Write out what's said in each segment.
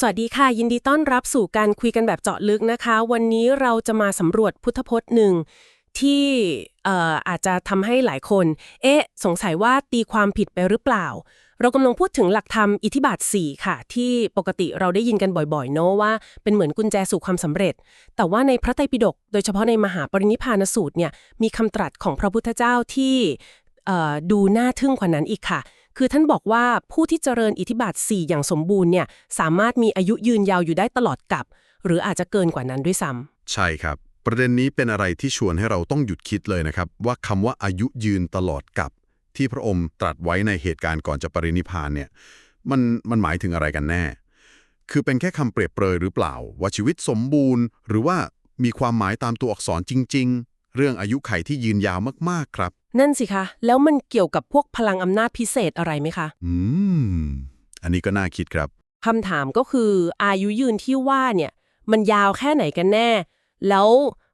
สวัสดีค่ะ ยินดีต้อนรับสู่การคุยกันแบบเจาะลึกนะคะ วันนี้เราจะมาสำรวจพุทธพจน์หนึ่งที่อาจจะทำให้หลายคน เอ๊ะ สงสัยว่าตีความผิดไปหรือเปล่า เรากำลังพูดถึงหลักธรรมอิทธิบาท 4 ค่ะ ที่ปกติเราได้ยินกันบ่อยๆเนอะว่าเป็นเหมือนกุญแจสู่ความสำเร็จ แต่ว่าในพระไตรปิฎกโดยเฉพาะในมหาปรินิพพานสูตรเนี่ยมีคำตรัสของพระพุทธเจ้าที่ดูน่าทึ่งกว่านั้นอีกค่ะ คือท่านบอกว่าผู้ที่เจริญอิทธิบาท 4 อย่างสมบูรณ์เนี่ยสามารถมีอายุยืนยาวอยู่ได้ตลอดกับ หรืออาจจะเกินกว่านั้นด้วยซ้ำใช่ครับ ประเด็นนี้เป็นอะไรที่ชวนให้เราต้องหยุดคิดเลยนะครับ ว่าคำว่าอายุยืนตลอดกับ ที่พระองค์ตรัสไว้ในเหตุการณ์ก่อนจะปรินิพานเนี่ยมันมันหมายถึงอะไรกันแน่ คือเป็นแค่คำเปรียบเปรยหรือเปล่า ว่าชีวิตสมบูรณ์ หรือว่ามีความหมายตามตัวอักษรจริง ๆ เรื่องอายุไขที่ยืนยาวมากๆครับ นั่นสิคะ แล้วมันเกี่ยวกับพวกพลังอำนาจพิเศษอะไรไหมคะ อืม อันนี้ก็น่าคิดครับ คำถามก็คืออายุยืนที่ว่าเนี่ย มันยาวแค่ไหนกันแน่ แล้ว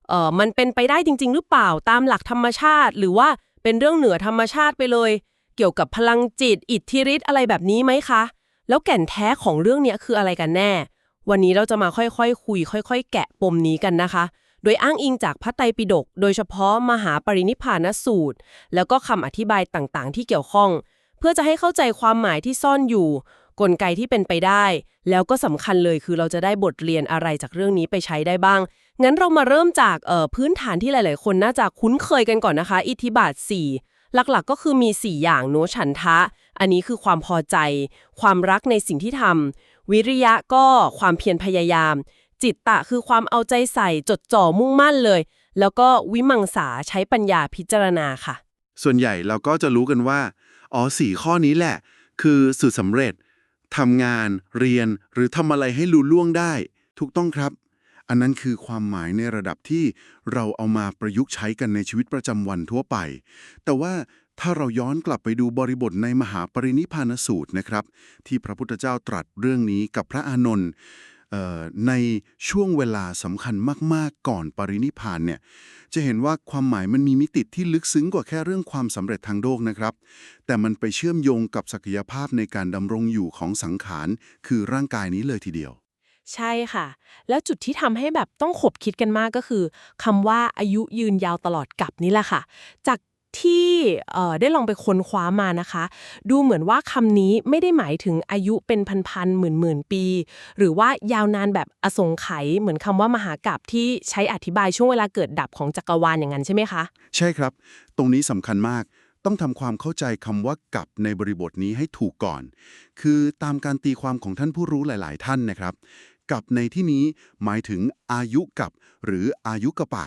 เออมันเป็นไปได้จริง ๆ หรือเปล่าตามหลักธรรมชาติ หรือว่าเป็นเรื่องเหนือธรรมชาติไปเลย เกี่ยวกับพลังจิตอิทธิฤทธิ์อะไรแบบนี้ไหมคะ แล้วแก่นแท้ของเรื่องเนี้ยคืออะไรกันแน่ วันนี้เราจะมาค่อยๆคคุย ค่อย ๆ แกะปมนี้กันนะคะ โดยอ้างอิงจากพระไตรปิฎกโดยเฉพาะมหาปรินิพานสูตร แล้วก็คำอธิบายต่างๆ ที่เกี่ยวข้อง เพื่อจะให้เข้าใจความหมายที่ซ่อนอยู่ กลไกที่เป็นไปได้ แล้วก็สำคัญเลยคือเราจะได้บทเรียนอะไรจากเรื่องนี้ไปใช้ได้บ้าง งั้นเรามาเริ่มจากเอ่อพื้นฐานที่หลาย ๆ คนน่าจะคุ้นเคยกันก่อนนะคะ อิทธิบาท 4หลักๆ ก็คือมี 4 อย่างโนฉันทะ อันนี้คือความพอใจ ความรักในสิ่งที่ทำ วิริยะก็ความเพียรพยายาม จิตตะคือความเอาใจใส่จดจ่อมุ่งมั่นเลย แล้วก็วิมังสาใช้ปัญญาพิจารณาค่ะ ส่วนใหญ่เราก็จะรู้กันว่า อ๋อสี่ข้อนี้แหละ คือสูตรสำเร็จทำงาน เรียน หรือทำอะไรให้ลุล่วงได้ ถูกต้องครับ อันนั้นคือความหมายในระดับที่เราเอามาประยุกต์ใช้กันในชีวิตประจำวันทั่วไป แต่ว่าถ้าเราย้อนกลับไปดูบริบทในมหาปรินิพานสูตรนะครับ ที่พระพุทธเจ้าตรัสเรื่องนี้กับพระอานนท์ ในช่วงเวลาสำคัญมาก ๆ ก่อนปรินิพานเนี่ย จะเห็นว่าความหมายมันมีมิติที่ลึกซึ้งกว่าแค่เรื่องความสำเร็จทางโลกนะครับ แต่มันไปเชื่อมโยงกับศักยภาพในการดำรงอยู่ของสังขาร คือร่างกายนี้เลยทีเดียว ใช่ค่ะ แล้วจุดที่ทำให้แบบต้องขบคิดกันมากก็คือคำว่าอายุยืนยาวตลอดกับนี่แหละค่ะ จาก ที่ได้ลองไปค้นคว้ามานะคะ ดูเหมือนว่าคำนี้ไม่ได้หมายถึงอายุเป็นพันๆหมื่นๆปี หรือว่ายาวนานแบบอสงไขยเหมือนคำว่ามหากาบที่ใช้อธิบายช่วงเวลาเกิดดับของจักรวาลอย่างนั้นใช่ไหมคะ ใช่ครับ ตรงนี้สำคัญมากต้องทำความเข้าใจคำว่ากับในบริบทนี้ให้ถูกก่อน คือตามการตีความของท่านผู้รู้หลาย ๆ ท่านนะครับ กับในที่นี้หมายถึงอายุกับ หรืออายุกะปะ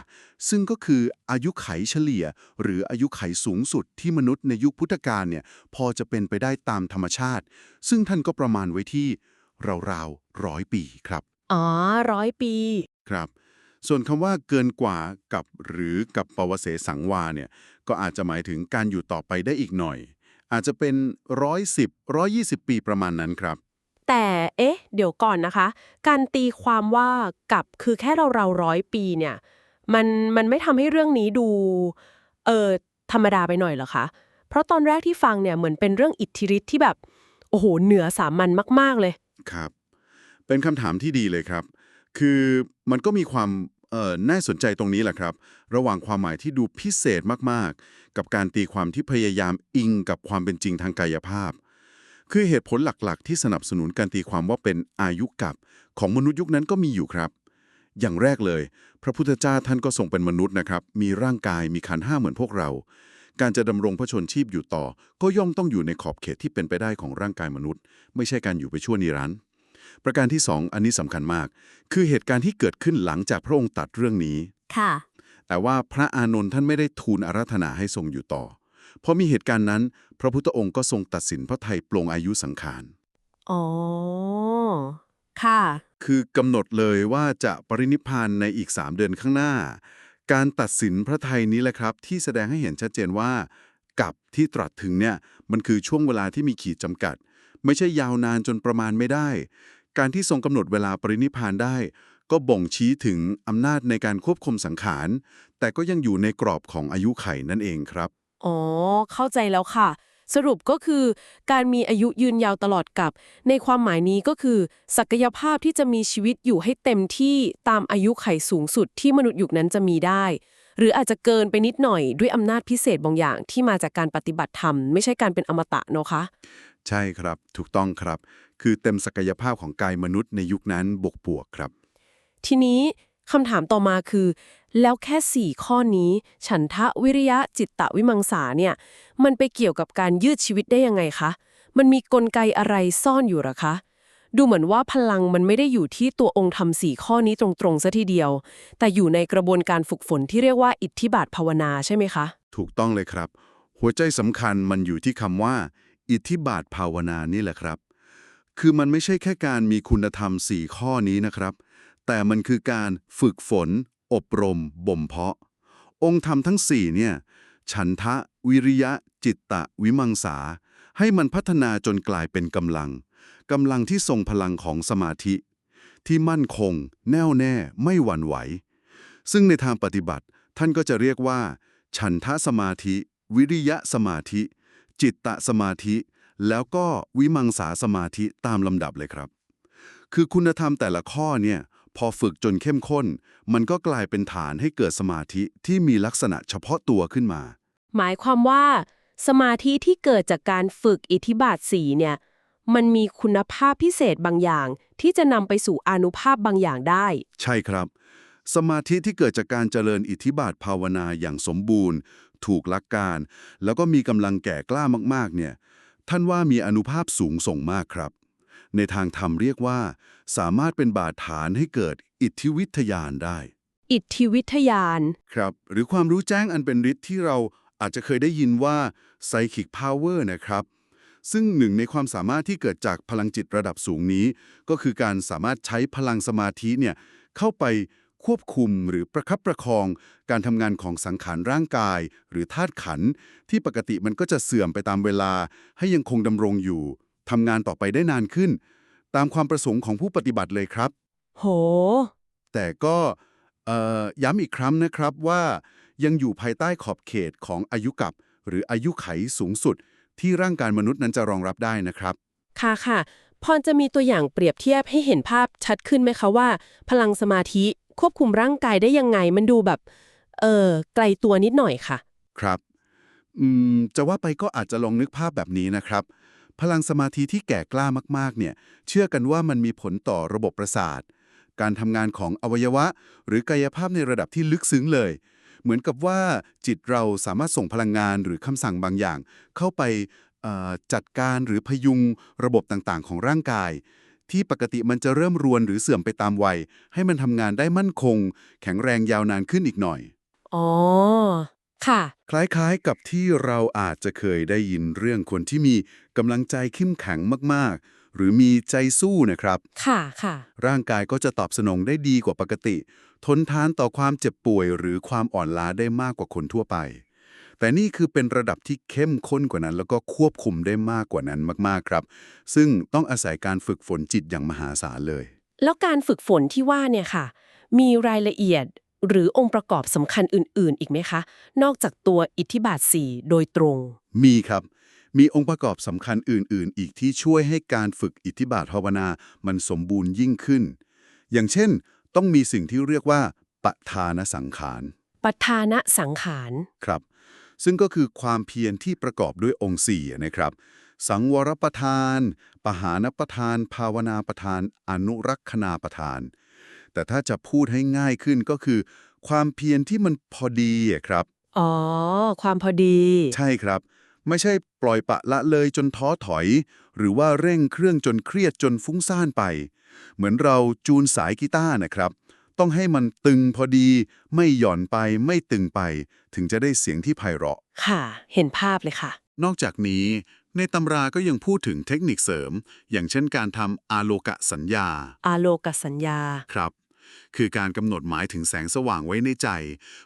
ซึ่งก็คืออายุไขเฉลี่ย หรืออายุไขสูงสุดที่มนุษย์ในยุคพุทธกาลเนี่ยพอจะเป็นไปได้ตามธรรมชาติ ซึ่งท่านก็ประมาณไว้ที่ราวๆร้อยปีครับ อ๋อร้อยปีครับส่วนคำว่าเกินกว่ากับหรือกับปวเสสังวาเนี่ยก็อาจจะหมายถึงการอยู่ต่อไปได้อีกหน่อย อาจจะเป็นร้อยสิบร้อยยี่สิบปีประมาณนั้นครับ แต่เอ๊ะ เดี๋ยวก่อนนะคะ การตีความว่ากับคือแค่เราเราร้อยปีเนี่ย มันมันไม่ทำให้เรื่องนี้ดู เออธรรมดาไปหน่อยเหรอคะ เพราะตอนแรกที่ฟังเนี่ยเหมือนเป็นเรื่องอิทธิฤทธิ์ที่แบบ โอ้โห เหนือสามัญมาก ๆเลย ครับ เป็นคำถามที่ดีเลยครับ คือมันก็มีความเอ่อน่าสนใจตรงนี้แหละครับ ระหว่างความหมายที่ดูพิเศษมาก ๆ กับการตีความที่พยายามอิงกับความเป็นจริงทางกายภาพ คือเหตุผลหลักๆ ที่สนับสนุนการตีความว่าเป็นอายุกับของมนุษย์ยุคนั้นก็มีอยู่ครับ อย่างแรกเลย พระพุทธเจ้าท่านก็ทรงเป็นมนุษย์นะครับ มีร่างกายมีขันธ์ห้าเหมือนพวกเรา การจะดำรงพระชนชีพอยู่ต่อ ก็ย่อมต้องอยู่ในขอบเขตที่เป็นไปได้ของร่างกายมนุษย์ ไม่ใช่การอยู่ไปชั่วนิรันดร์ประการที่สองอันนี้สำคัญมาก คือเหตุการณ์ที่เกิดขึ้นหลังจากพระองค์ตรัดเรื่องนี้ ค่ะ แต่ว่าพระอานนท์ท่านไม่ได้ทูลอาราธนาให้ทรงอยู่ต่อเพราะมีเหตุการณ์นั้น พระพุทธองค์ก็ทรงตัดสินพระไทยปลงอายุสังขาร อ๋อ ค่ะ คือกำหนดเลยว่าจะปรินิพพานในอีก3เดือนข้างหน้า การตัดสินพระไทยนี้แหละครับ ที่แสดงให้เห็นชัดเจนว่า กับที่ตรัสถึงเนี่ยมันคือช่วงเวลาที่มีขีดจำกัด ไม่ใช่ยาวนานจนประมาณไม่ได้ การที่ทรงกำหนดเวลาปรินิพพานได้ก็บ่งชี้ถึงอำนาจในการควบคุมสังขาร แต่ก็ยังอยู่ในกรอบของอายุไขนั่นเองครับ อ๋อ เข้าใจแล้วค่ะ สรุปก็คือ การมีอายุยืนยาวตลอดกับ ในความหมายนี้ก็คือ ศักยภาพที่จะมีชีวิตอยู่ให้เต็มที่ตามอายุไขสูงสุดที่มนุษย์ยุคนั้นจะมีได้ หรืออาจจะเกินไปนิดหน่อยด้วยอำนาจพิเศษบางอย่างที่มาจากการปฏิบัติธรรม ไม่ใช่การเป็นอมตะเนอะคะใช่ครับ ถูกต้องครับ คือเต็มศักยภาพของกายมนุษย์ในยุคนั้นบวกบวกๆครับ ทีนี้คำถามต่อมาคือ แล้วแค่ 4 ข้อนี้ ฉันทะวิริยะจิตตะวิมังสาเนี่ย มันไปเกี่ยวกับการยืดชีวิตได้ยังไงคะ มันมีกลไกอะไรซ่อนอยู่หรอคะ ดูเหมือนว่าพลังมันไม่ได้อยู่ที่ตัวองค์ธรรมสี่ข้อนี้ตรงๆซะทีเดียว แต่อยู่ในกระบวนการฝึกฝนที่เรียกว่าอิทธิบาทภาวนาใช่ไหมคะ ถูกต้องเลยครับ หัวใจสำคัญมันอยู่ที่คำว่า อิทธิบาทภาวนานี่แหละครับ คือมันไม่ใช่แค่การมีคุณธรรม4ข้อนี้นะครับแต่มันคือการฝึกฝน อบรม บ่มเพาะ องค์ธรรมทั้ง4เนี่ย ฉันทะ วิริยะ จิตตะ วิมังสา ให้มันพัฒนาจนกลายเป็นกำลังกำลังที่ทรงพลังของสมาธิ ที่มั่นคง แน่วแน่ ไม่หวั่นไหว ซึ่งในทางปฏิบัติ ท่านก็จะเรียกว่า ฉันทะสมาธิ วิริยะสมาธิ จิตตะสมาธิ แล้วก็วิมังสาสมาธิตามลำดับเลยครับ คือคุณธรรมแต่ละข้อเนี่ย พอฝึกจนเข้มข้น มันก็กลายเป็นฐานให้เกิดสมาธิที่มีลักษณะเฉพาะตัวขึ้นมา หมายความว่า สมาธิที่เกิดจากการฝึกอิทธิบาทสีเนี่ย มันมีคุณภาพพิเศษบางอย่าง ที่จะนำไปสู่อานุภาพบางอย่างได้ ใช่ครับ สมาธิที่เกิดจากการเจริญอิทธิบาทภาวนาอย่างสมบูรณ์ ถูกหลักการ แล้วก็มีกำลังแก่กล้ามากๆ เนี่ย ท่านว่ามีอนุภาพสูงส่งมากครับ ในทางธรรมเรียกว่า สามารถเป็นบาดฐานให้เกิดอิทธิวิทยานได้ อิทธิวิทยาน ครับ หรือความรู้แจ้งอันเป็นฤทธิ์ที่เราอาจจะเคยได้ยินว่า psychic power นะครับ ซึ่งหนึ่งในความสามารถที่เกิดจากพลังจิตระดับสูงนี้ ก็คือการสามารถใช้พลังสมาธิเนี่ยเข้าไปควบคุมหรือประคับประคอง การทำงานของสังขารร่างกาย หรือธาตุขันธ์ที่ปกติมันก็จะเสื่อมไปตามเวลาให้ยังคงดำรงอยู่ ทำงานต่อไปได้นานขึ้น ตามความประสงค์ของผู้ปฏิบัติเลยครับ โห แต่ก็เอ่อย้ำอีกครั้งนะครับว่ายังอยู่ภายใต้ขอบเขตของอายุกับ หรืออายุไขสูงสุด ที่ร่างกายมนุษย์นั้นจะรองรับได้นะครับ ค่ะค่ะพรจะมีตัวอย่างเปรียบเทียบให้เห็นภาพชัดขึ้นไหมคะว่า พลังสมาธิควบคุมร่างกายได้ยังไงมันดูแบบเออไกลตัวนิดหน่อยค่ะ ครับอืมจะว่าไปก็อาจจะลองนึกภาพแบบนี้นะครับ พลังสมาธิที่แก่กล้ามากๆเนี่ยเชื่อกันว่ามันมีผลต่อระบบประสาท การทำงานของอวัยวะ หรือกายภาพในระดับที่ลึกซึ้งเลย เหมือนกับว่าจิตเราสามารถส่งพลังงานหรือคำสั่งบางอย่าง เข้าไปจัดการหรือพยุงระบบต่างๆ ของร่างกาย ที่ปกติมันจะเริ่มรวนหรือเสื่อมไปตามวัย ให้มันทำงานได้มั่นคง แข็งแรงยาวนานขึ้นอีกหน่อย อ๋อ ค่ะ คล้ายๆกับที่เราอาจจะเคยได้ยินเรื่องคนที่มีกำลังใจเข้มแข็งมากๆ หรือมีใจสู้นะครับ ค่ะค่ะ ร่างกายก็จะตอบสนองได้ดีกว่าปกติ ทนทานต่อความเจ็บป่วย หรือความอ่อนล้าได้มากกว่าคนทั่วไป แต่นี่คือเป็นระดับที่เข้มข้นกว่านั้น แล้วก็ควบคุมได้มากกว่านั้นมากๆครับ ซึ่งต้องอาศัยการฝึกฝนจิตอย่างมหาศาลเลย แล้วการฝึกฝนที่ว่าเนี่ยค่ะ มีรายละเอียด หรือองค์ประกอบสำคัญอื่น ๆ อีกไหมคะ นอกจากตัวอิทธิบาทสี่โดยตรง มีครับ มีองค์ประกอบสำคัญอื่น ๆ อีกที่ช่วยให้การฝึกอิทธิบาทภาวนา มันสมบูรณ์ยิ่งขึ้น อย่างเช่น ต้องมีสิ่งที่เรียกว่าปทานสังขารปัฏฐานะสังขาร ครับ ซึ่งก็คือความเพียรที่ประกอบด้วยองค์สี่นะครับ สังวรประทาน ปหานประทาน ภาวนาประทาน อนุรักษณาประทาน แต่ถ้าจะพูดให้ง่ายขึ้นก็คือ ความเพียรที่มันพอดีอะครับ อ๋อ ความพอดี ใช่ครับ ไม่ใช่ปล่อยปะละเลยจนท้อถอย หรือว่าเร่งเครื่องจนเครียดจนฟุ้งซ่านไป เหมือนเราจูนสายกีตาร์นะครับ ต้องให้มันตึงพอดี ไม่หย่อนไปไม่ตึงไป ถึงจะได้เสียงที่ไพเราะ ค่ะ เห็นภาพเลยค่ะ นอกจากนี้ ในตำราก็ยังพูดถึงเทคนิคเสริม อย่างเช่นการทำอาโลกะสัญญา อาโลกสัญญา ครับ คือการกำหนดหมายถึงแสงสว่างไว้ในใจ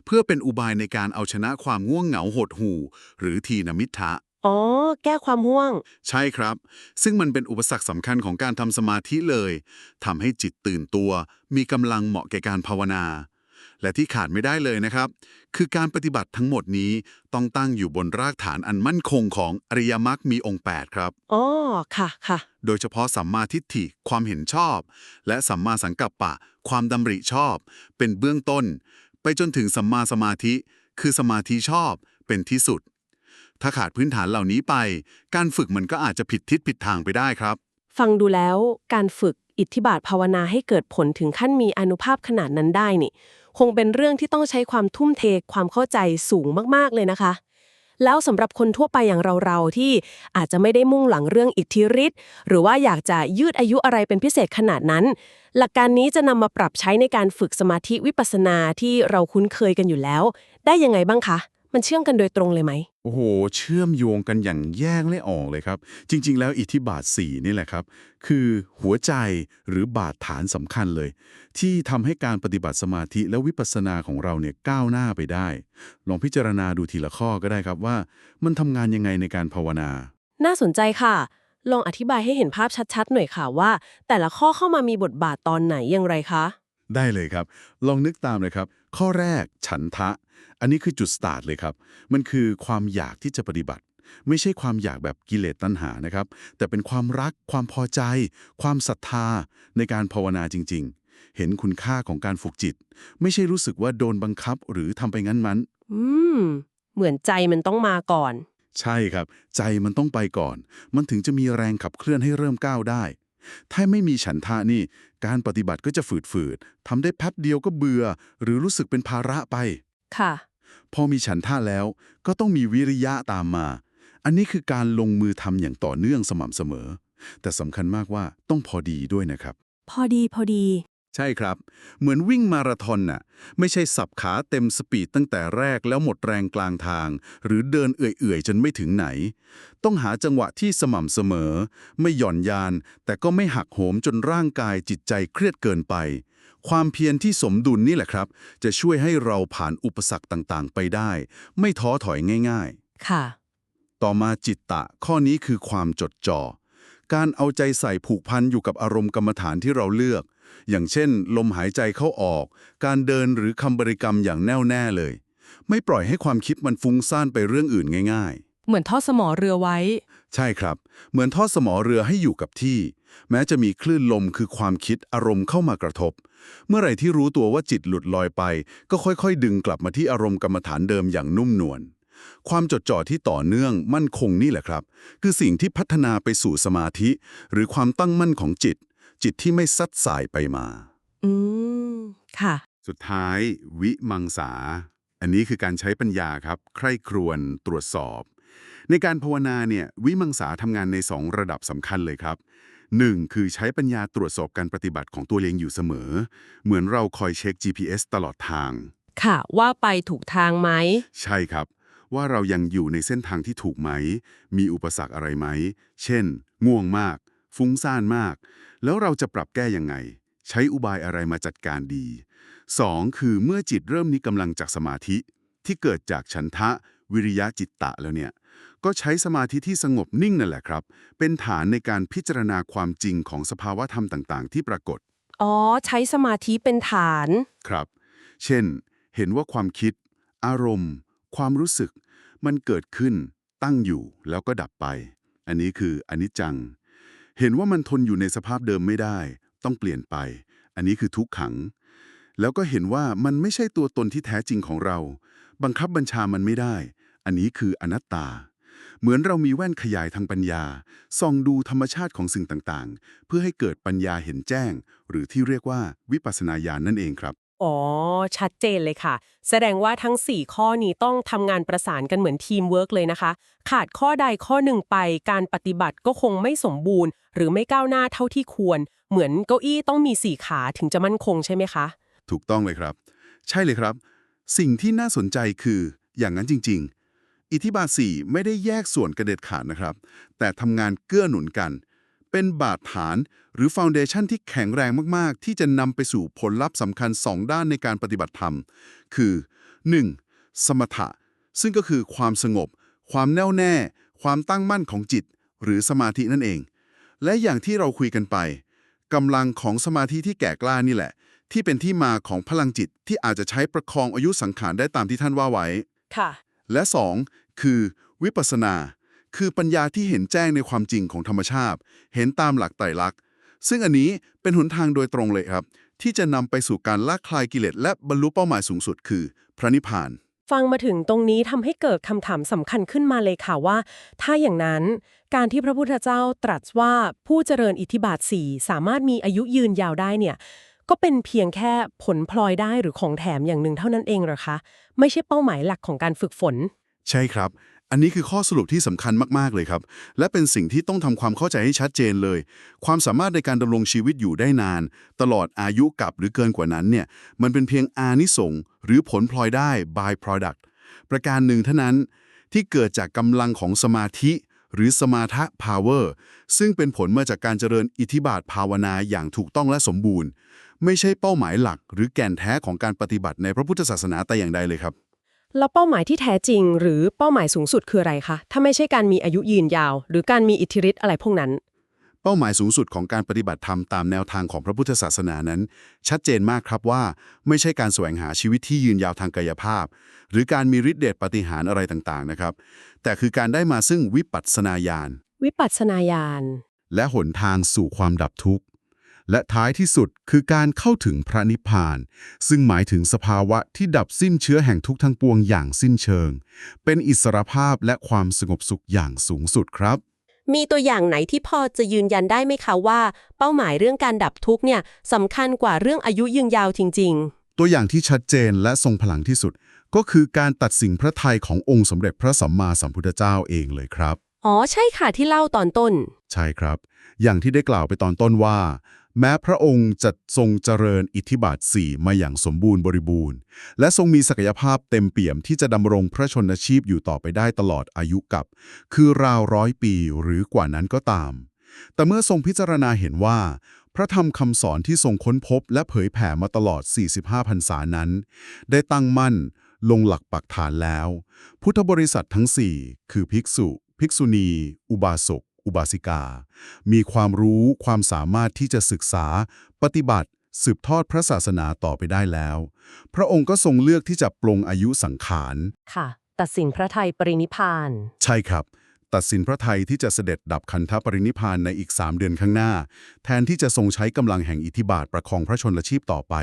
เพื่อเป็นอุบายในการเอาชนะความง่วงเหงาหดหู่ หรือทีนมิทะอ๋อ แก้ความห่วง ใช่ครับ ซึ่งมันเป็นอุปสรรคสำคัญของการทำสมาธิเลยทำให้จิตตื่นตัว มีกำลังเหมาะแก่การภาวนา และที่ขาดไม่ได้เลยนะครับ คือการปฏิบัติทั้งหมดนี้ต้องตั้งอยู่บนรากฐานอันมั่นคงของอริยมรรคมีองค์ 8 ครับอ๋อค่ะค่ะ โดยเฉพาะสัมมาทิฏฐิความเห็นชอบ และสัมมาสังกัปปะ ความดำริชอบ เป็นเบื้องต้น ไปจนถึงสัมมาสมาธิ คือสมาธิชอบ เป็นที่สุด ถ้าขาดพื้นฐานเหล่านี้ไป การฝึกมันก็อาจจะผิดทิศผิดทางไปได้ครับ ฟังดูแล้วการฝึกอิทธิบาทภาวนาให้เกิดผลถึงขั้นมีอานุภาพขนาดนั้นได้นี่ คงเป็นเรื่องที่ต้องใช้ความทุ่มเทความเข้าใจสูงมากๆเลยนะคะ แล้วสำหรับคนทั่วไปอย่างเราๆที่อาจจะไม่ได้มุ่งหลังเรื่องอิทธิฤทธิ์หรือว่าอยากจะยืดอายุอะไรเป็นพิเศษขนาดนั้น หลักการนี้จะนำมาปรับใช้ในการฝึกสมาธิวิปัสสนาที่เราคุ้นเคยกันอยู่แล้ว ได้ยังไงบ้างคะ มันเชื่อมกันโดยตรงเลยไหม โอ้โห เชื่อมโยงกันอย่างแยกไม่ออกเลยครับ จริง ๆ แล้วอิทธิบาท 4 นี่แหละครับ คือหัวใจหรือบาทฐานสำคัญเลย ที่ทำให้การปฏิบัติสมาธิและวิปัสสนาของเราเนี่ยก้าวหน้าไปได้ ลองพิจารณาดูทีละข้อก็ได้ครับว่า มันทำงานยังไงในการภาวนา น่าสนใจค่ะ ลองอธิบายให้เห็นภาพชัดๆ หน่อยค่ะว่า แต่ละข้อเข้ามามีบทบาทตอนไหนอย่างไรคะ ได้เลยครับ ลองนึกตามเลยครับ ข้อแรกฉันทะ อันนี้คือจุดสตาร์ทเลยครับ มันคือความอยากที่จะปฏิบัติ ไม่ใช่ความอยากแบบกิเลสตัณหานะครับ แต่เป็นความรัก ความพอใจ ความศรัทธาในการภาวนาจริง ๆ เห็นคุณค่าของการฝึกจิต ไม่ใช่รู้สึกว่าโดนบังคับหรือทำไปงั้นมัน อืม เหมือนใจมันต้องมาก่อน ใช่ครับ ใจมันต้องไปก่อน มันถึงจะมีแรงขับเคลื่อนให้เริ่มก้าวได้ ถ้าไม่มีฉันทะนี่ การปฏิบัติก็จะฝืดๆทำได้แป๊บเดียวก็เบื่อ หรือรู้สึกเป็นภาระไป ค่ะ พอมีฉันทะแล้วก็ต้องมีวิริยะตามมา อันนี้คือการลงมือทำอย่างต่อเนื่องสม่ำเสมอ แต่สำคัญมากว่าต้องพอดีด้วยนะครับ พอดีพอดี ใช่ครับ เหมือนวิ่งมาราธอนน่ะ ไม่ใช่สับขาเต็มสปีดตั้งแต่แรกแล้วหมดแรงกลางทาง หรือเดินเอื่อยๆ จนไม่ถึงไหน ต้องหาจังหวะที่สม่ำเสมอ ไม่หย่อนยาน แต่ก็ไม่หักโหมจนร่างกายจิตใจเครียดเกินไป ความเพียรที่สมดุลนี่แหละครับ จะช่วยให้เราผ่านอุปสรรคต่างๆ ไปได้ ไม่ท้อถอยง่าย ๆ ค่ะ ต่อมาจิตตะ ข้อนี้คือความจดจ่อการเอาใจใส่ผูกพันอยู่กับอารมณ์กรรมฐานที่เราเลือก อย่างเช่น ลมหายใจเข้าออก การเดินหรือคำบริกรรมอย่างแน่วแน่เลย ไม่ปล่อยให้ความคิดมันฟุ้งซ่านไปเรื่องอื่นง่ายเหมือนทอดสมอเรือไว้ๆใช่ครับ เหมือนทอดสมอเรือให้อยู่กับที่ แม้จะมีคลื่นลมคือความคิดอารมณ์เข้ามากระทบ เมื่อไหร่ที่รู้ตัวว่าจิตหลุดลอยไป ก็ค่อยๆ ดึงกลับมาที่อารมณ์กรรมฐานเดิมอย่างนุ่มนวลความจดจ่อที่ต่อเนื่องมั่นคงนี่แหละครับ คือสิ่งที่พัฒนาไปสู่สมาธิ หรือความตั้งมั่นของจิต จิตที่ไม่ซัดสายไปมา อืม ค่ะ สุดท้าย วิมังสา อันนี้คือการใช้ปัญญาครับ ใคร่ครวญตรวจสอบ ในการภาวนาเนี่ย วิมังสาทำงานใน2ระดับสำคัญเลยครับ 1. คือใช้ปัญญาตรวจสอบการปฏิบัติของตัวเองอยู่เสมอ เหมือนเราคอยเช็ค GPS ตลอดทาง ค่ะ ว่าไปถูกทางไหม ใช่ครับ ว่าเรายังอยู่ในเส้นทางที่ถูกไหม มีอุปสรรคอะไรไหม เช่น ง่วงมาก ฟุ้งซ่านมาก แล้วเราจะปรับแก้ยังไง ใช้อุบายอะไรมาจัดการดี 2. คือเมื่อจิตเริ่มนี้กำลังจากสมาธิ ที่เกิดจากฉันทะ วิริยะจิตตะแล้วเนี่ยก็ใช้สมาธิที่สงบนิ่งนั่นแหละครับ เป็นฐานในการพิจารณาความจริงของสภาวะธรรมต่าง ๆ ที่ปรากฏ อ๋อ ใช้สมาธิเป็นฐาน ครับ เช่น เห็นว่าความคิด อารมณ์ ความรู้สึก มันเกิดขึ้น ตั้งอยู่แล้วก็ดับไป อันนี้คืออนิจจัง เห็นว่ามันทนอยู่ในสภาพเดิมไม่ได้ ต้องเปลี่ยนไป อันนี้คือทุกขัง แล้วก็เห็นว่ามันไม่ใช่ตัวตนที่แท้จริงของเรา บังคับบัญชามันไม่ได้ อันนี้คืออนัตตา เหมือนเรามีแว่นขยายทางปัญญา ส่องดูธรรมชาติของสิ่งต่างๆ เพื่อให้เกิดปัญญาเห็นแจ้ง หรือที่เรียกว่าวิปัสสนาญาณนั่นเองครับ อ๋อ ชัดเจนเลยค่ะ แสดงว่าทั้ง 4 ข้อนี้ต้องทำงานประสานกันเหมือนทีมเวิร์กเลยนะคะ ขาดข้อใดข้อหนึ่งไปการปฏิบัติก็คงไม่สมบูรณ์ หรือไม่ก้าวหน้าเท่าที่ควร เหมือนเก้าอี้ต้องมี4ขาถึงจะมั่นคงใช่ไหมคะ ถูกต้องเลยครับ ใช่เลยครับ สิ่งที่น่าสนใจคืออย่างนั้นจริง ๆ อิทธิบาทสี่ไม่ได้แยกส่วนกระเด็ดขาดนะครับ แต่ทำงานเกื้อหนุนกัน เป็นบาดฐาน หรือฟ u วเดชันที่แข็งแรงมากๆ ที่จะนำไปสู่ผลลัพธ์สำคัญ 2 ด้านในการปฏิบัติธรรม คือ 1. สมถะ ซึ่งก็คือความสงบ ความแน่วแน่ ความตั้งมั่นของจิต หรือสมาธินั่นเอง และอย่างที่เราคุยกันไปกำลังของสมาธิที่แก่กล้านี่แหละ ที่เป็นที่มาของพลังจิตที่อาจจะใช้ประคองอายุสังขารได้ตามที่ท่านว่าไว้ ค่ะ และ 2. คือ วิปัสสนา คือปัญญาที่เห็นแจ้งในความจริงของธรรมชาติ เห็นตามหลักไตรลักษณ์ซึ่งอันนี้เป็นหนทางโดยตรงเลยครับ ที่จะนำไปสู่การละคลายกิเลสและบรรลุเป้าหมายสูงสุด คือ พระนิพพาน ฟังมาถึงตรงนี้ทำให้เกิดคำถามสำคัญขึ้นมาเลยค่ะว่า ถ้าอย่างนั้นการที่พระพุทธเจ้าตรัสว่าผู้เจริญอิทธิบาทสี่สามารถมีอายุยืนยาวได้เนี่ยก็เป็นเพียงแค่ผลพลอยได้หรือของแถมอย่างหนึ่งเท่านั้นเองเหรอคะ ไม่ใช่เป้าหมายหลักของการฝึกฝน ใช่ครับ อันนี้คือข้อสรุปที่สำคัญมากๆเลยครับ และเป็นสิ่งที่ต้องทำความเข้าใจให้ชัดเจนเลย ความสามารถในการดำรงชีวิตอยู่ได้นาน ตลอดอายุกับหรือเกินกว่านั้นเนี่ยมันเป็นเพียงอานิสงส์หรือผลพลอยได้ by product ประการหนึ่งเท่านั้นที่เกิดจากกำลังของสมาธิ หรือสมาทะ power ซึ่งเป็นผลมาจากการเจริญอิทธิบาทภาวนาอย่างถูกต้องและสมบูรณ์ ไม่ใช่เป้าหมายหลัก หรือแก่นแท้ของการปฏิบัติในพระพุทธศาสนาแต่อย่างใดเลยครับ แล้วเป้าหมายที่แท้จริง หรือเป้าหมายสูงสุดคืออะไรคะ ถ้าไม่ใช่การมีอายุยืนยาว หรือการมีอิทธิฤทธิ์อะไรพวกนั้น เป้าหมายสูงสุดของการปฏิบัติธรรมตามแนวทางของพระพุทธศาสนานั้น ชัดเจนมากครับว่า ไม่ใช่การแสวงหาชีวิตที่ยืนยาวทางกายภาพ หรือการมีฤทธิเดชปาฏิหารย์อะไรต่างๆนะครับ แต่คือการได้มาซึ่งวิปัสสนาญาณวิปัสสนาญาณและหนทางสู่ความดับทุกข์ และท้ายที่สุดคือการเข้าถึงพระนิพพาน ซึ่งหมายถึงสภาวะที่ดับสิ้นเชื้อแห่งทุกข์ทั้งปวงอย่างสิ้นเชิง เป็นอิสรภาพและความสงบสุขอย่างสูงสุดครับ มีตัวอย่างไหนที่พอจะยืนยันได้ไหมคะว่า เป้าหมายเรื่องการดับทุกข์เนี่ยสำคัญกว่าเรื่องอายุยืนยาวจริงตัวอย่างที่ชัดเจนและทรงพลังที่สุด ก็คือการตัดสินพระทัยขององค์สมเด็จพระสัมมาสัมพุทธเจ้าเองเลยครับๆอ๋อใช่ค่ะที่เล่าตอนต้น ใช่ครับ อย่างที่ได้กล่าวไปตอนต้นว่า แม้พระองค์จะทรงเจริญอิทธิบาทสี่มาอย่างสมบูรณ์บริบูรณ์ และทรงมีศักยภาพเต็มเปี่ยมที่จะดำรงพระชนชีพอยู่ต่อไปได้ตลอดอายุกับ คือราวร้อยปีหรือกว่านั้นก็ตาม แต่เมื่อทรงพิจารณาเห็นว่า พระธรรมคำสอนที่ทรงค้นพบและเผยแผ่มาตลอด 45พรรษานั้น ได้ตั้งมั่นลงหลักปักฐานแล้ว พุทธบริษัททั้ง4คือภิกษุ ภิกษุณี อุบาสก อุบาสิกา มีความรู้ความสามารถที่จะศึกษา ปฏิบัติ สืบทอดพระศาสนาต่อไปได้แล้ว พระองค์ก็ทรงเลือกที่จะปลงอายุสังขาร ค่ะ ตัดสินพระไทยปรินิพพาน ใช่ครับ ตัดสินพระไทยที่จะเสด็จดับคันธปรินิพพานในอีก 3 เดือนข้างหน้า แทนที่จะทรงใช้กำลังแห่งอิทธิบาทประคองพระชนชีพต่อไป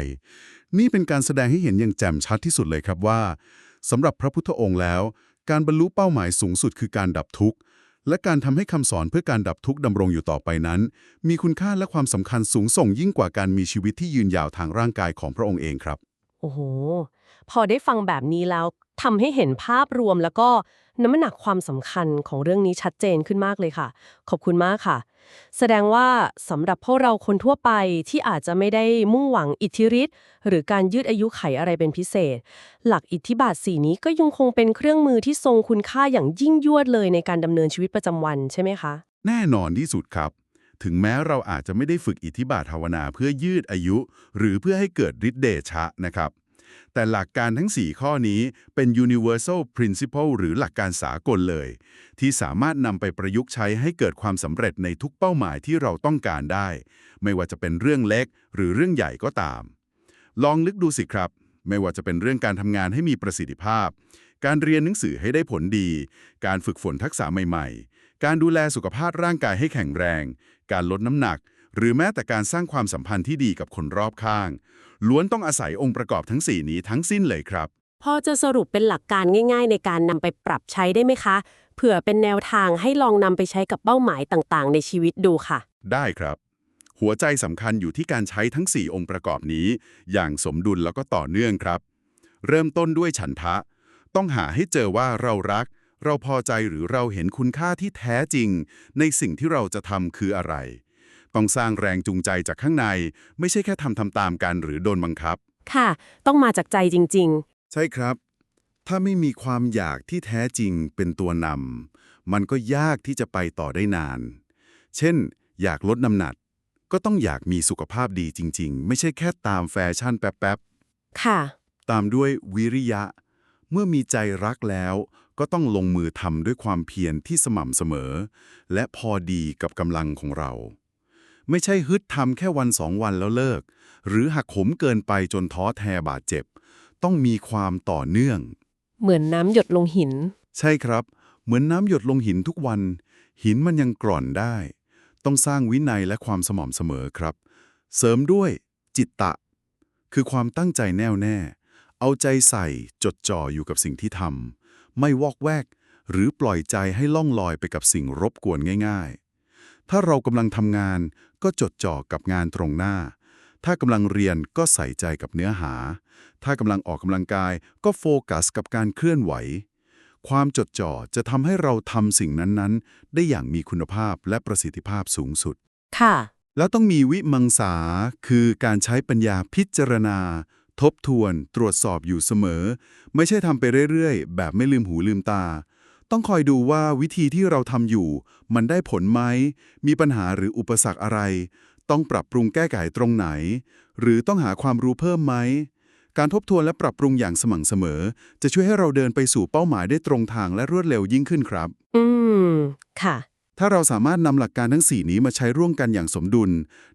นี่เป็นการแสดงให้เห็นอย่างแจ่มชัดที่สุดเลยครับว่าสำหรับพระพุทธองค์แล้ว การบรรลุเป้าหมายสูงสุดคือการดับทุกข์ และการทำให้คำสอนเพื่อการดับทุกข์ดำรงอยู่ต่อไปนั้น มีคุณค่าและความสำคัญสูงส่งยิ่งกว่าการมีชีวิตที่ยืนยาวทางร่างกายของพระองค์เองครับ โอ้โห พอได้ฟังแบบนี้แล้วทำให้เห็นภาพรวมแล้วก็น้ำหนักความสำคัญของเรื่องนี้ชัดเจนขึ้นมากเลยค่ะ ขอบคุณมากค่ะ แสดงว่าสำหรับพวกเราคนทั่วไปที่อาจจะไม่ได้มุ่งหวังอิทธิฤทธิ์หรือการยืดอายุไขอะไรเป็นพิเศษ หลักอิทธิบาทสีนี้ก็ยังคงเป็นเครื่องมือที่ทรงคุณค่าอย่างยิ่งยวดเลยในการดำเนินชีวิตประจำวันใช่ไหมคะ แน่นอนที่สุดครับ ถึงแม้เราอาจจะไม่ได้ฝึกอิทธิบาทภาวนาเพื่อยืดอายุ หรือเพื่อให้เกิดฤทธิ์เดชะนะครับ แต่หลักการทั้ง 4 ข้อนี้เป็น universal principle หรือหลักการสากลเลย ที่สามารถนำไปประยุกต์ใช้ให้เกิดความสำเร็จในทุกเป้าหมายที่เราต้องการได้ ไม่ว่าจะเป็นเรื่องเล็กหรือเรื่องใหญ่ก็ตาม ลองนึกดูสิครับ ไม่ว่าจะเป็นเรื่องการทำงานให้มีประสิทธิภาพ การเรียนหนังสือให้ได้ผลดี การฝึกฝนทักษะใหม่ ๆ การดูแลสุขภาพร่างกายให้แข็งแรง การลดน้ำหนัก หรือแม้แต่การสร้างความสัมพันธ์ที่ดีกับคนรอบข้าง ล้วนต้องอาศัยองค์ประกอบทั้ง 4 นี้ทั้งสิ้นเลยครับ พอจะสรุปเป็นหลักการง่าย ๆ ในการนำไปปรับใช้ได้ไหมคะ เผื่อเป็นแนวทางให้ลองนำไปใช้กับเป้าหมายต่างๆ ในชีวิตดูค่ะ ได้ครับ หัวใจสำคัญอยู่ที่การใช้ทั้ง 4 องค์ประกอบนี้ อย่างสมดุลแล้วก็ต่อเนื่องครับ เริ่มต้นด้วยฉันทะ ต้องหาให้เจอว่าเรารัก เราพอใจหรือเราเห็นคุณค่าที่แท้จริง ในสิ่งที่เราจะทำคืออะไร ต้องสร้างแรงจูงใจจากข้างใน ไม่ใช่แค่ทำทำตามกันหรือโดนบังคับ ค่ะ ต้องมาจากใจจริง ใช่ครับ ถ้าไม่มีความอยากที่แท้จริงเป็นตัวนำมันก็ยากที่จะไปต่อได้นาน เช่น อยากลดน้ำหนัก ก็ต้องอยากมีสุขภาพดีจริง ๆ ไม่ใช่แค่ตามแฟชั่นแป๊บๆ ค่ะๆตามด้วยวิริยะ เมื่อมีใจรักแล้วก็ต้องลงมือทำด้วยความเพียรที่สม่ำเสมอ และพอดีกับกำลังของเรา ไม่ใช่ฮึดทำแค่วันสองวันแล้วเลิก หรือหักโหมเกินไปจนท้อแท้บาดเจ็บ ต้องมีความต่อเนื่อง เหมือนน้ำหยดลงหิน ใช่ครับ เหมือนน้ำหยดลงหินทุกวัน หินมันยังกร่อนได้ ต้องสร้างวินัยและความสม่ำเสมอครับ เสริมด้วยจิตตะ คือความตั้งใจแน่วแน่ เอาใจใส่จดจ่ออยู่กับสิ่งที่ทำไม่วอกแวก หรือปล่อยใจให้ล่องลอยไปกับสิ่งรบกวนง่าย ๆ ถ้าเรากำลังทำงาน ก็จดจ่อกับงานตรงหน้า ถ้ากำลังเรียนก็ใส่ใจกับเนื้อหา ถ้ากำลังออกกำลังกายก็โฟกัสกับการเคลื่อนไหว ความจดจ่อจะทำให้เราทำสิ่งนั้นๆ ได้อย่างมีคุณภาพและประสิทธิภาพสูงสุด ค่ะ แล้วต้องมีวิมังสา คือการใช้ปัญญาพิจารณา ทบทวน ตรวจสอบอยู่เสมอ ไม่ใช่ทำไปเรื่อยๆ แบบไม่ลืมหูลืมตา ต้องคอยดูว่าวิธีที่เราทำอยู่ มันได้ผลไหม มีปัญหาหรืออุปสรรคอะไร ต้องปรับปรุงแก้ไขตรงไหน หรือต้องหาความรู้เพิ่มไหม การทบทวนและปรับปรุงอย่างสม่ำเสมอ จะช่วยให้เราเดินไปสู่เป้าหมายได้ตรงทางและรวดเร็วยิ่งขึ้นครับ อืม ค่ะ ถ้าเราสามารถนำหลักการทั้ง 4 นี้มาใช้ร่วมกันอย่างสมดุล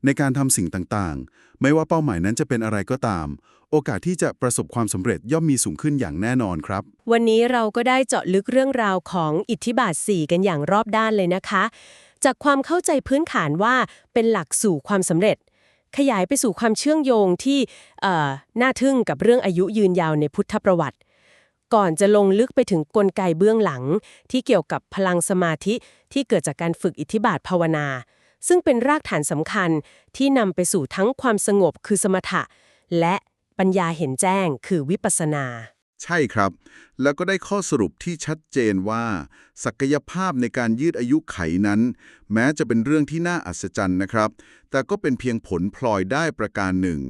ในการทำสิ่งต่างๆ ไม่ว่าเป้าหมายนั้นจะเป็นอะไรก็ตาม โอกาสที่จะประสบความสำเร็จย่อมมีสูงขึ้นอย่างแน่นอนครับ วันนี้เราก็ได้เจาะลึกเรื่องราวของอิทธิบาท 4 กันอย่างรอบด้านเลยนะคะ จากความเข้าใจพื้นฐานว่าเป็นหลักสู่ความสำเร็จ ขยายไปสู่ความเชื่อมโยงที่น่าทึ่งกับเรื่องอายุยืนยาวในพุทธประวัติ ก่อนจะลงลึกไปถึงกลไกเบื้องหลัง ที่เกี่ยวกับพลังสมาธิ ที่เกิดจากการฝึกอิทธิบาทภาวนา ซึ่งเป็นรากฐานสำคัญที่นำไปสู่ทั้งความสงบคือสมถะ และปัญญาเห็นแจ้งคือวิปัสสนา ใช่ครับ แล้วก็ได้ข้อสรุปที่ชัดเจนว่า ศักยภาพในการยืดอายุไขนั้น แม้จะเป็นเรื่องที่น่าอัศจรรย์นะครับ แต่ก็เป็นเพียงผลพลอยได้ประการหนึ่ง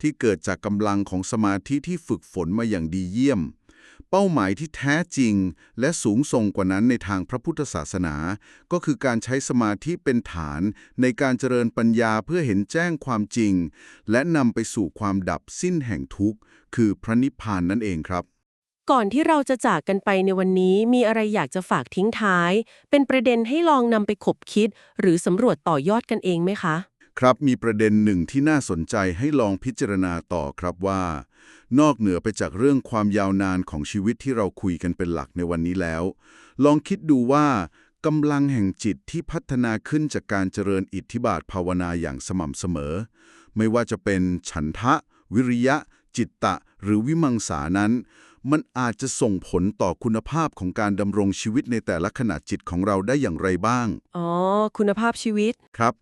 ที่เกิดจากกำลังของสมาธิที่ฝึกฝนมาอย่างดีเยี่ยม เป้าหมายที่แท้จริง และสูงส่งกว่านั้นในทางพระพุทธศาสนา ก็คือการใช้สมาธิเป็นฐาน ในการเจริญปัญญาเพื่อเห็นแจ้งความจริง และนำไปสู่ความดับสิ้นแห่งทุกข์ คือพระนิพพานนั่นเองครับ ก่อนที่เราจะจากกันไปในวันนี้มีอะไรอยากจะฝากทิ้งท้าย เป็นประเด็นให้ลองนำไปขบคิด หรือสำรวจต่อยอดกันเองไหมคะ ครับมีประเด็นหนึ่งที่น่าสนใจให้ลองพิจารณาต่อครับว่า นอกเหนือไปจากเรื่องความยาวนานของชีวิตที่เราคุยกันเป็นหลักในวันนี้แล้ว ลองคิดดูว่ากำลังแห่งจิตที่พัฒนาขึ้นจากการเจริญอิทธิบาทภาวนาอย่างสม่ำเสมอ ไม่ว่าจะเป็นฉันทะ วิริยะ จิตตะ หรือวิมังสานั้น มันอาจจะส่งผลต่อคุณภาพของการดำรงชีวิตในแต่ละขณะจิตของเราได้อย่างไรบ้าง อ๋อ คุณภาพชีวิต ครับ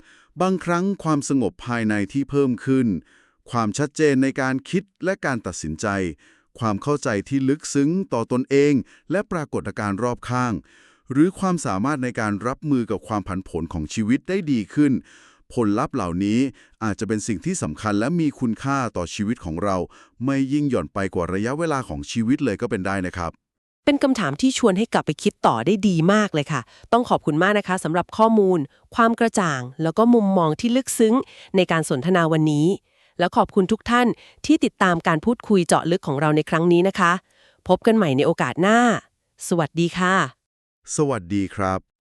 บางครั้งความสงบภายในที่เพิ่มขึ้น ความชัดเจนในการคิดและการตัดสินใจ ความเข้าใจที่ลึกซึ้งต่อตนเอง และปรากฏการณ์รอบข้าง หรือความสามารถในการรับมือกับความผันผวนของชีวิตได้ดีขึ้น ผลลัพธ์เหล่านี้อาจจะเป็นสิ่งที่สำคัญและมีคุณค่าต่อชีวิตของเรา ไม่ยิ่งหย่อนไปกว่าระยะเวลาของชีวิตเลยก็เป็นได้นะครับ เป็นคำถามที่ชวนให้กลับไปคิดต่อได้ดีมากเลยค่ะ ต้องขอบคุณมากนะคะสำหรับข้อมูล ความกระจ่าง แล้วก็มุมมองที่ลึกซึ้งในการสนทนาวันนี้ แล้วขอบคุณทุกท่านที่ติดตามการพูดคุยเจาะลึกของเราในครั้งนี้นะคะ พบกันใหม่ในโอกาสหน้า สวัสดีค่ะ สวัสดีครับ